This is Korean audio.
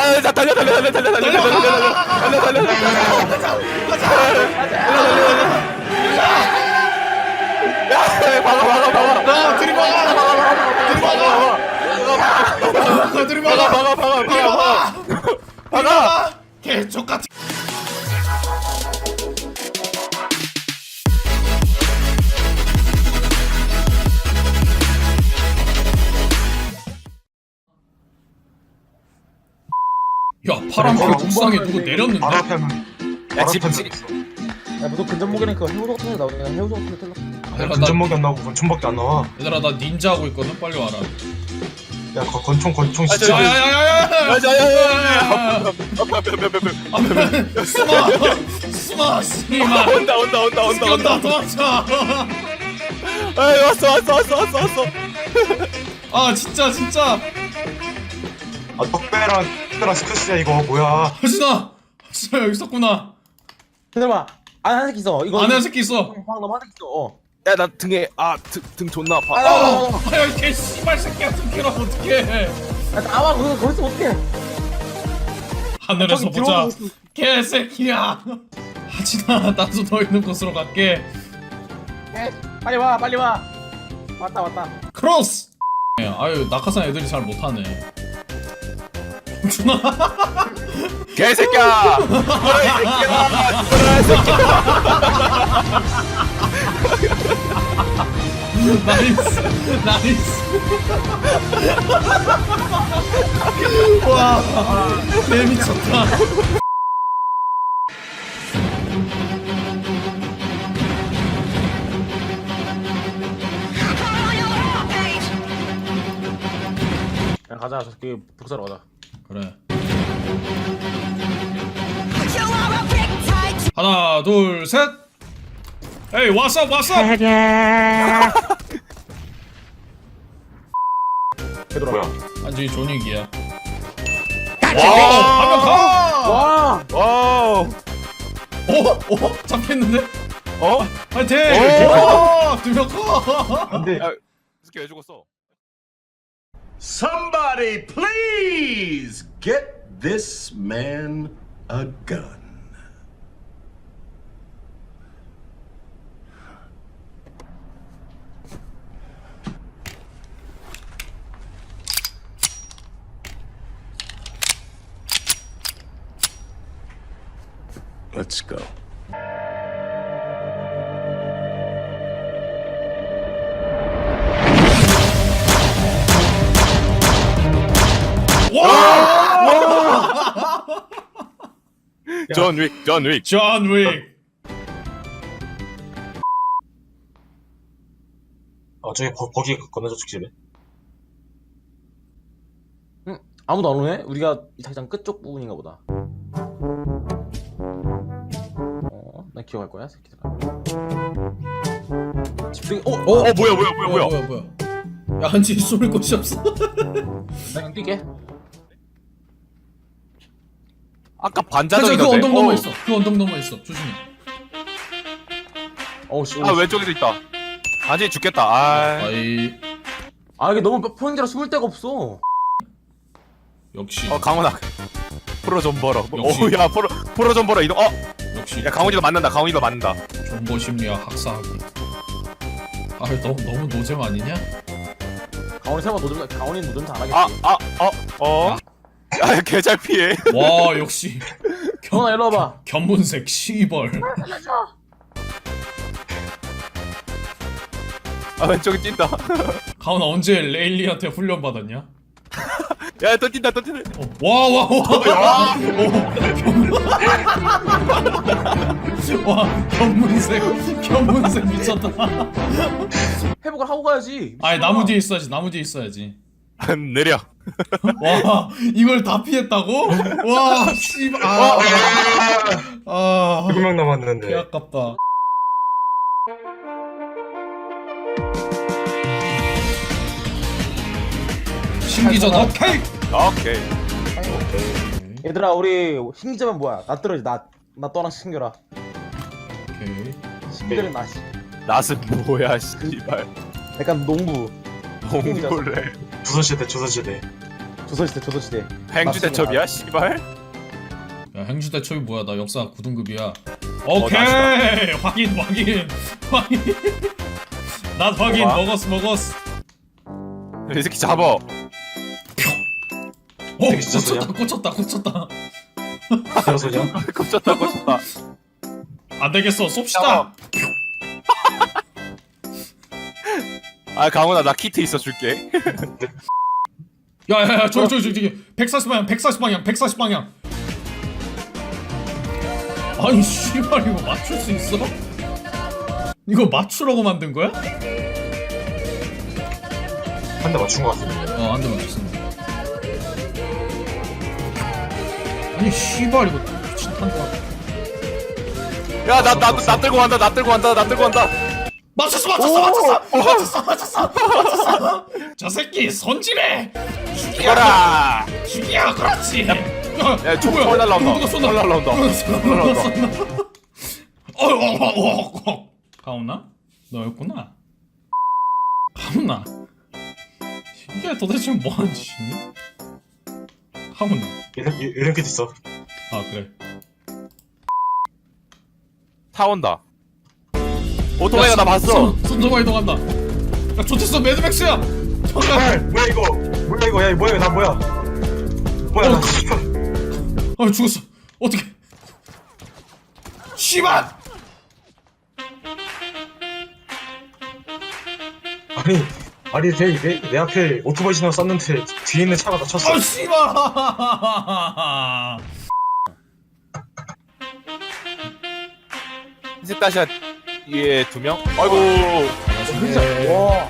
야, 자, 달려, 달려, 달려, 달려, 달려, 달려, 달려, 달려, 달려, 달려. 야, 박아, 박아, 박아. 아 들이박아 들이박아 들이박아 박아, 박아, 박아, 박아, 박아. 박아. 개족같은 야 파란불 옥상에 누구 내렸는데? 앞에 야, 집, 집. 야 무슨 근접목이니까 해우소 같은 데 나오네. 그냥 해우소 같은 데 얘들아 나, 근접목이 안 나오고 권총밖에 안 나와. 얘들아 나 닌자 하고 있거든. 빨리 와라. 야 거- 권총 권총 아, 진짜 저- 야야야야야 야, 야, 야, 야, 야. 숨어 숨어 씨발. 온다, 온다, 온다, 온다, 온다. 온다. 도망쳐. 에이, 왔어, 왔어, 왔어, 왔어, 왔어. 아 진짜 진짜 아 덕배랑 덕배랑 스크스야 이거. 뭐야? 하진아! 하진아 여기 있었구나. 기다려봐. 안에 한 새끼 있어. 이거 안에 새끼 있어. 방금 너무 한 새끼 있어. 어. 야, 나 등에, 아, 등, 등 존나 아파. 아, 아, 아, 아. 아야 개 씨발 새끼야 듣기라 어떡해. 야 나와 거기서 거기서 어떡해. 하늘에서 저기 보자. 들어오고 있어. 개새끼야. 하진아 나도 너 있는 곳으로 갈게. 에, 빨리 와 빨리 와. 왔다 왔다. 크로스! 예, 아유 낙하산 애들이 잘 못하네 개새끼야! 뭐라, 이 새끼야! 뭐라, 이 새끼야! 나이스 나이스 와개 미쳤다 야 가자 저 새끼 복사로 가자 그래 하나 둘 셋 에이 왔어 왔어 뭐야 완전히 존익이야 와! 한명 가! 와 와우! 어? 어? 잡혔는데? 어? 오! 어! 두명 가! 근데 야, 이 새끼 왜 죽었어? Somebody please get this man a gun. Let's go. 존 윅, 존 윅. 존 윅! 어 저기 거, 거기 건너저 집에 응? 아무도 안 오네? 우리가 이 자기장 끝쪽 부분인가 보다 어? 난 기억할 거야 새끼들아 집중이 어? 어? 어, 뭐야, 뭐야, 뭐야, 뭐야. 뭐야 뭐야 야 한지 쏠 곳이 없어 나 그냥 뛸게 아까 반자적이던데. 그 언덕 넘어 어. 있어 그 언덕 넘어 있어 조심해 어우 씨 아, 왼쪽에도 있다. 반지 죽겠다. 아, 아이 아 이게 너무 포인트라 숨을 데가 없어 역시 어, 강훈아. 프로 좀 벌어. 역시. 오, 야, 프로, 프로 좀 벌어. 이동. 어, 역시 야, 강훈이도 맞는다. 강훈이도 맞는다. 정보 심리학 학사하기 아 너무 너무 노잼 아니냐? 강원이 설마 노점 강원이 노점 다안 아, 하겠지 아, 어, 어. 아, 개잘 피해. 와 역시. 강원아 일로 와봐. 견문색 시벌. 아, 왼쪽에 뛴다. 가훈아 언제 레일리한테 훈련 받았냐? 야, 또 뛴다, 또 뛴다. 어, 와와와. 와 견문색 견문색 미쳤다. 회복을 하고 가야지. 아니 나무 뒤에 있어야지 나무 뒤에 있어야지 내려. 와 이걸 다 피했다고? 와 씨발. 아, 아, 아, 7명 개 남았는데. 아깝다. 신기전 오케이 오케이. 얘들아 우리 신기자면 뭐야? 나 떨어지 나나 떠나 신겨라. 오케이. 신기자는 나 씨. 낫은 뭐야, 씨발. 약간 농부 동물래. 조선시대 조선시대. 조선시대 조선시대. 행주 대첩이야 씨발? 야 행주 대첩이 뭐야? 나 역사 9등급이야. 어, 오케이! 확인 확인 확인. 난 확인 뭐야? 먹었어 먹었어. 이 새끼 잡어 오 되게 진짜 꽂혔다 꽂혔다 꽂혔다? 꼽혔다 꼽혔다. 안 되겠어 쏩시다. 잡아 아 강훈아 나 키트 있어 줄게 야야야 저기 저기 저기 140방향 140방향 140방향 아니 씨발 이거 맞출 수 있어? 이거 맞추라고 만든 거야? 한 대 맞춘 것 같은데. 어, 한대 맞췄습니다. 아니, 씨발, 이거 미친 탄 거. 야나 나나 들고 간다 나 들고 간다 나 들고 간다 맞췄어, 맞췄어, 맞췄어! 맞췄어, 맞췄어! 맞췄어! 저 새끼, 손질해! 죽여! 죽어라 죽여, 그렇지! 야, 총헐 날라온다. 누가 쏜다? 날라온다. 누가 쏜다? 헐 누가 날라온다. 쏜다? 어, 어, 어, 어, 어. 가훈아? 너였구나. 가훈아. 이게 도대체 뭐하는 짓이니? 가훈아. 이름, 이- 이름 kit트 있어. 아, 그래. 타 온다 오토바이가 나 봤어 손, 손정아 이동한다. 야, 좋댔어, 매드맥스야! 잠깐! 헐, 뭐야 이거? 뭐야 이거? 야, 뭐야 나 뭐야? 뭐야 어, 나 그-. 아, 죽었어. 어떻게? 씨발! 아니 아니 내, 내, 내 앞에 오토바이 신호 쐈는데 뒤에 있는 차가 다쳤어. 아, 씨발! 다시야 위에 두 명? 아이고. 진짜 와